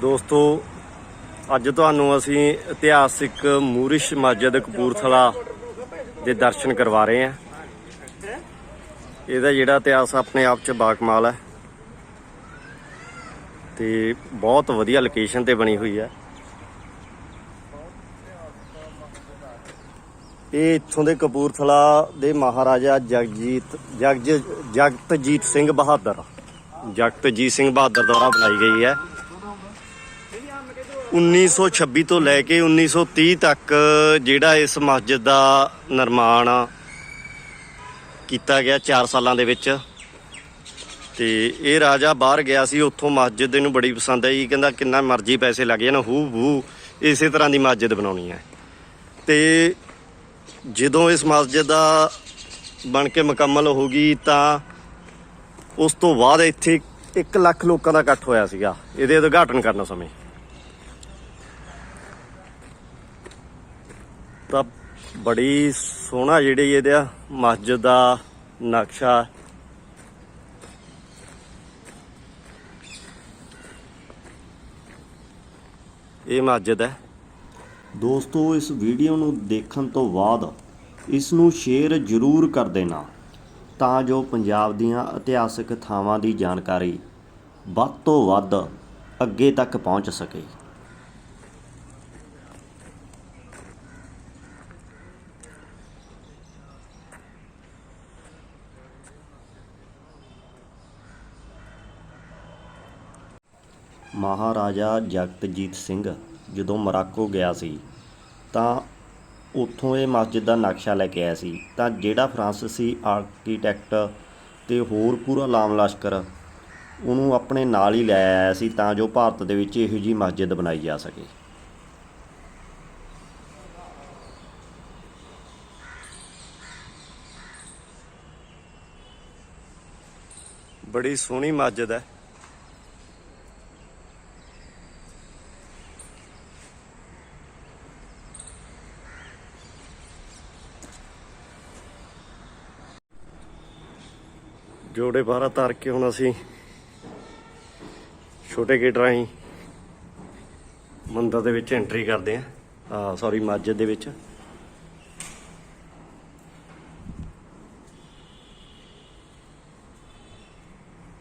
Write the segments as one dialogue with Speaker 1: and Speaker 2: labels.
Speaker 1: ਦੋਸਤੋ, ਅੱਜ ਤੁਹਾਨੂੰ ਅਸੀਂ ਇਤਿਹਾਸਿਕ ਮੂਰਿਸ਼ ਮਸਜਿਦ ਕਪੂਰਥਲਾ ਦੇ ਦਰਸ਼ਨ ਕਰਵਾ ਰਹੇ ਹਾਂ। ਇਹਦਾ ਜਿਹੜਾ ਇਤਿਹਾਸ ਆਪਣੇ ਆਪ ਚ ਬਾਕਮਾਲ ਹੈ। ਤੇ ਬਹੁਤ ਵਧੀਆ ਲੋਕੇਸ਼ਨ ਤੇ ਬਣੀ ਹੋਈ ਹੈ। ਇਹ ਇੱਥੋਂ ਦੇ ਕਪੂਰਥਲਾ ਦੇ ਮਹਾਰਾਜਾ ਜਗਜੀਤ, ਜਗਜ, ਜਗਤਜੀਤ ਸਿੰਘ ਬਹਾਦਰ। ਜਗਤਜੀਤ ਸਿੰਘ ਬਹਾਦਰ ਦੁਆਰਾ ਬਣਾਈ ਗਈ ਹੈ। 1926 ਤੋਂ ਲੈ ਕੇ 1930 ਤੱਕ ਜਿਹੜਾ ਇਸ ਮਸਜਿਦ ਦਾ ਨਿਰਮਾਣ ਕੀਤਾ ਗਿਆ 4 ਸਾਲਾਂ ਦੇ ਵਿੱਚ। ਤੇ ਇਹ ਰਾਜਾ ਬਾਹਰ ਗਿਆ ਸੀ, ਉੱਥੋਂ ਮਸਜਿਦ ਇਹਨੂੰ ਬੜੀ ਪਸੰਦ ਆਈ, ਕਹਿੰਦਾ ਕਿੰਨਾ ਮਰਜ਼ੀ ਪੈਸੇ ਲੱਗ ਜਾਣ ਹੂ ਬੂ ਇਸੇ ਤਰ੍ਹਾਂ ਦੀ ਮਸਜਿਦ ਬਣਾਉਣੀ ਹੈ। ਤੇ ਜਦੋਂ ਇਸ ਮਸਜਿਦ ਦਾ ਬਣ ਕੇ ਮੁਕੰਮਲ ਹੋ ਗਈ ਤਾਂ ਉਸ ਤੋਂ ਬਾਅਦ ਇੱਥੇ 1 ਲੱਖ ਲੋਕਾਂ ਦਾ ਇਕੱਠ ਹੋਇਆ ਸੀਗਾ, ਇਹਦੇ ਉਦਘਾਟਨ ਕਰਨ ਸਮੇਂ। ਤਾਂ ਬੜੀ ਸੋਹਣਾ ਜਿਹੜੀ ਇਹਦਾ ਮਸਜਿਦ ਦਾ ਨਕਸ਼ਾ। ਇਹ ਮਸਜਿਦ ਹੈ। ਦੋਸਤੋ, ਇਸ ਵੀਡੀਓ ਨੂੰ ਦੇਖਣ ਤੋਂ ਬਾਅਦ ਇਸ ਨੂੰ ਸ਼ੇਅਰ ਜ਼ਰੂਰ ਕਰ ਦੇਣਾ, ਤਾਂ ਜੋ ਪੰਜਾਬ ਦੀਆਂ ਇਤਿਹਾਸਕ ਥਾਵਾਂ ਦੀ ਜਾਣਕਾਰੀ ਵੱਧ ਤੋਂ ਵੱਧ ਅੱਗੇ ਤੱਕ ਪਹੁੰਚ ਸਕੇ। ਮਹਾਰਾਜਾ ਜਗਤਜੀਤ ਸਿੰਘ ਜਦੋਂ ਮਰਾਕੋ ਗਿਆ ਸੀ, ਤਾਂ ਉੱਥੋਂ ਇਹ ਮਸਜਿਦ ਦਾ ਨਕਸ਼ਾ ਲੈ ਕੇ ਆਇਆ ਸੀ। ਤਾਂ ਜਿਹੜਾ ਫਰਾਂਸੀਸੀ ਆਰਕੀਟੈਕਟ ਤੇ ਹੋਰ ਪੂਰਾ ਲਾਮ ਲਸ਼ਕਰ, ਉਹਨੂੰ ਆਪਣੇ ਨਾਲ ਹੀ ਲੈ ਆਇਆ ਸੀ ਤਾਂ ਜੋ ਭਾਰਤ ਦੇ ਵਿੱਚ ਇਹੋ ਜਿਹੀ ਮਸਜਿਦ ਬਣਾਈ ਜਾ ਸਕੇ। ਬੜੀ ਸੋਹਣੀ ਮਸਜਿਦ ਹੈ। ਜੋੜੇ ਬਾਹਰ ਧਰ ਕੇ ਹੁਣ ਅਸੀਂ ਛੋਟੇ ਗੇਟ ਰਾਹੀਂ ਮੰਦਰ ਦੇ ਵਿੱਚ ਐਂਟਰੀ ਕਰਦੇ ਆ ਆ ਸੌਰੀ ਮਸਜਿਦ ਦੇ ਵਿੱਚ।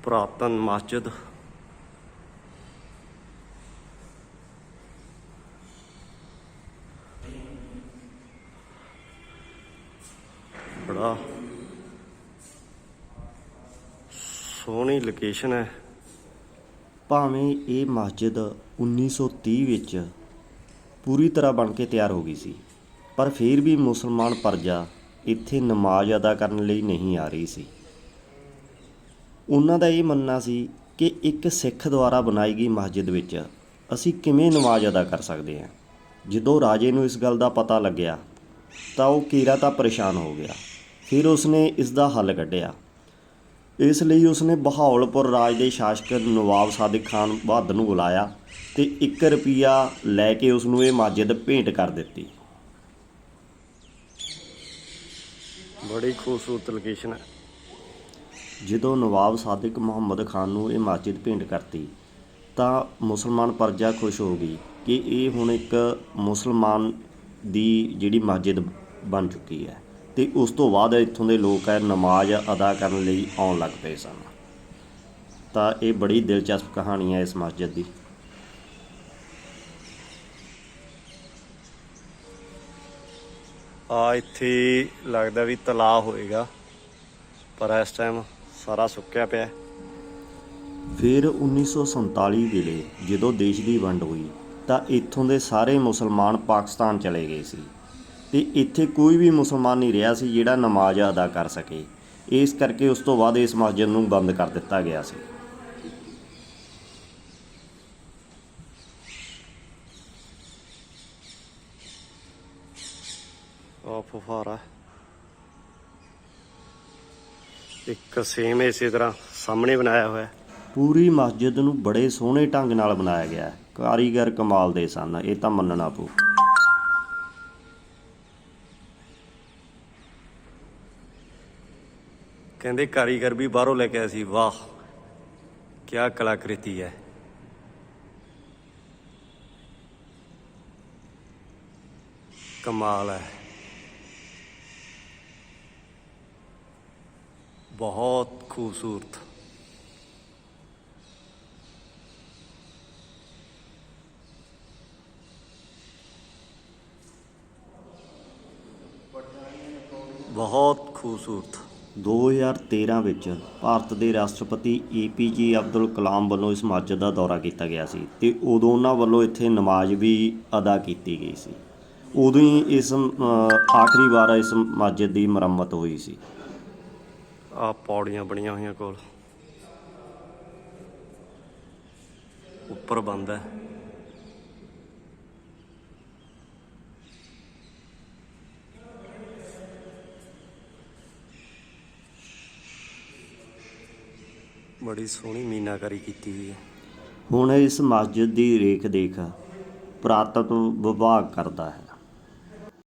Speaker 1: ਪੁਰਾਤਨ ਮਸਜਿਦ ਬੜਾ ਸੋਹਣੀ ਲੋਕੇਸ਼ਨ ਹੈ। ਭਾਵੇਂ ਇਹ ਮਸਜਿਦ 1930 ਵਿੱਚ ਪੂਰੀ ਤਰ੍ਹਾਂ ਬਣ ਕੇ ਤਿਆਰ ਹੋ ਗਈ ਸੀ, ਪਰ ਫਿਰ ਵੀ ਮੁਸਲਮਾਨ ਪਰਜਾ ਇੱਥੇ ਨਮਾਜ਼ ਅਦਾ ਕਰਨ ਲਈ ਨਹੀਂ ਆ ਰਹੀ ਸੀ। ਉਹਨਾਂ ਦਾ ਇਹ ਮੰਨਣਾ ਸੀ ਕਿ ਇੱਕ ਸਿੱਖ ਦੁਆਰਾ ਬਣਾਈ ਗਈ ਮਸਜਿਦ ਵਿੱਚ ਅਸੀਂ ਕਿਵੇਂ ਨਮਾਜ਼ ਅਦਾ ਕਰ ਸਕਦੇ ਹਾਂ। ਜਦੋਂ ਰਾਜੇ ਨੂੰ ਇਸ ਗੱਲ ਦਾ ਪਤਾ ਲੱਗਿਆ, ਤਾਂ ਉਹ ਕੀਰਾ ਤਾਂ ਪਰੇਸ਼ਾਨ ਹੋ ਗਿਆ। ਫਿਰ ਉਸਨੇ ਇਸ ਦਾ ਹੱਲ ਕੱਢਿਆ। ਇਸ ਲਈ ਉਸਨੇ ਬਹਾਵਲਪੁਰ ਰਾਜ ਦੇ ਸ਼ਾਸਕ ਨਵਾਬ ਸਾਦਿਕ ਖਾਨ ਬਹਾਦਰ ਨੂੰ ਬੁਲਾਇਆ ਤੇ 1 ਰੁਪਿਆ ਲੈ ਕੇ ਉਸ ਨੂੰ ਇਹ ਮਸਜਿਦ ਭੇਂਟ ਕਰ ਦਿੱਤੀ। ਬੜੀ ਖੂਬਸੂਰਤ ਲੋਕੇਸ਼ਨ ਹੈ। ਜਦੋਂ ਨਵਾਬ ਸਾਦਿਕ ਮੁਹੰਮਦ ਖਾਨ ਨੂੰ ਇਹ ਮਸਜਿਦ ਭੇਂਟ ਕਰਤੀ ਤਾਂ ਮੁਸਲਮਾਨ ਪਰਜਾ ਖੁਸ਼ ਹੋ ਗਈ ਕਿ ਇਹ ਹੁਣ ਇੱਕ ਮੁਸਲਮਾਨ ਦੀ ਜਿਹੜੀ ਮਸਜਿਦ ਬਣ ਚੁੱਕੀ ਹੈ। ਤੇ ਉਸ ਤੋਂ ਬਾਅਦ ਇੱਥੋਂ ਦੇ ਲੋਕ ਹੈ ਨਮਾਜ਼ ਅਦਾ ਕਰਨ ਲਈ ਆਉਣ ਲੱਗ ਪਏ ਸਨ। ਤਾਂ ਇਹ ਬੜੀ ਦਿਲਚਸਪ ਕਹਾਣੀ ਹੈ ਇਸ ਮਸਜਿਦ ਦੀ। ਆ ਇੱਥੇ ਲੱਗਦਾ ਵੀ ਤਲਾਅ ਹੋਏਗਾ ਪਰ ਇਸ ਟਾਈਮ ਸਾਰਾ ਸੁੱਕਿਆ ਪਿਆ। ਫਿਰ 1947 ਵੇਲੇ ਜਦੋਂ ਦੇਸ਼ ਦੀ ਵੰਡ ਹੋਈ ਤਾਂ ਇੱਥੋਂ ਦੇ ਸਾਰੇ ਮੁਸਲਮਾਨ ਪਾਕਿਸਤਾਨ ਚਲੇ ਗਏ ਸੀ। ਤੇ ਇੱਥੇ ਕੋਈ ਵੀ ਮੁਸਲਮਾਨ ਨਹੀਂ ਰਿਹਾ ਸੀ ਜਿਹੜਾ ਨਮਾਜ਼ ਅਦਾ ਕਰ ਸਕੇ। ਇਸ ਕਰਕੇ ਉਸ ਤੋਂ ਬਾਅਦ ਇਸ ਮਸਜਿਦ ਨੂੰ ਬੰਦ ਕਰ ਦਿੱਤਾ ਗਿਆ ਸੀ। ਆ ਫੁਫਾਰਾ ਇੱਕ ਸੇਮ ਇਸੇ ਤਰ੍ਹਾਂ ਸਾਹਮਣੇ ਬਣਾਇਆ ਹੋਇਆ ਪੂਰੀ ਮਸਜਿਦ ਨੂੰ ਬੜੇ ਸੋਹਣੇ ਢੰਗ ਨਾਲ ਬਣਾਇਆ ਗਿਆ ਹੈ। ਕਾਰੀਗਰ ਕਮਾਲ ਦੇ ਸਨ ਇਹ ਤਾਂ ਮੰਨਣਾ ਪਊ। कहते कारीगर भी बहरों लेके आया सी, वाह, क्या कलाकृति है। कमाल है। बहुत खूबसूरत। बहुत खूबसूरत। 2013 ਵਿੱਚ ਭਾਰਤ ਦੇ ਰਾਸ਼ਟਰਪਤੀ ਏਪੀਜੇ ਅਬਦੁਲ ਕਲਾਮ ਵੱਲੋਂ ਇਸ ਮਸਜਿਦ ਦਾ ਦੌਰਾ ਕੀਤਾ ਗਿਆ ਸੀ ਤੇ ਉਦੋਂ ਉਹਨਾਂ ਵੱਲੋਂ ਇੱਥੇ ਨਮਾਜ਼ ਵੀ ਅਦਾ ਕੀਤੀ ਗਈ ਸੀ। ਉਦੋਂ ਹੀ ਇਸ ਆਖਰੀ ਵਾਰ ਇਸ ਮਸਜਿਦ ਦੀ ਮੁਰੰਮਤ ਹੋਈ ਸੀ। ਆ ਪੌੜੀਆਂ ਬਣੀਆਂ ਹੋਈਆਂ ਕੋਲ। ਉੱਪਰ ਬੰਦ ਹੈ। ਬੜੀ ਸੋਹਣੀ ਮੀਨਾਕਾਰੀ ਕੀਤੀ ਹੋਈ ਹੈ। ਹੁਣ ਇਸ ਮਸਜਿਦ ਦੀ ਰੇਖ ਦੇਖ ਪੁਰਾਤਤਵ ਵਿਭਾਗ ਕਰਦਾ ਹੈ।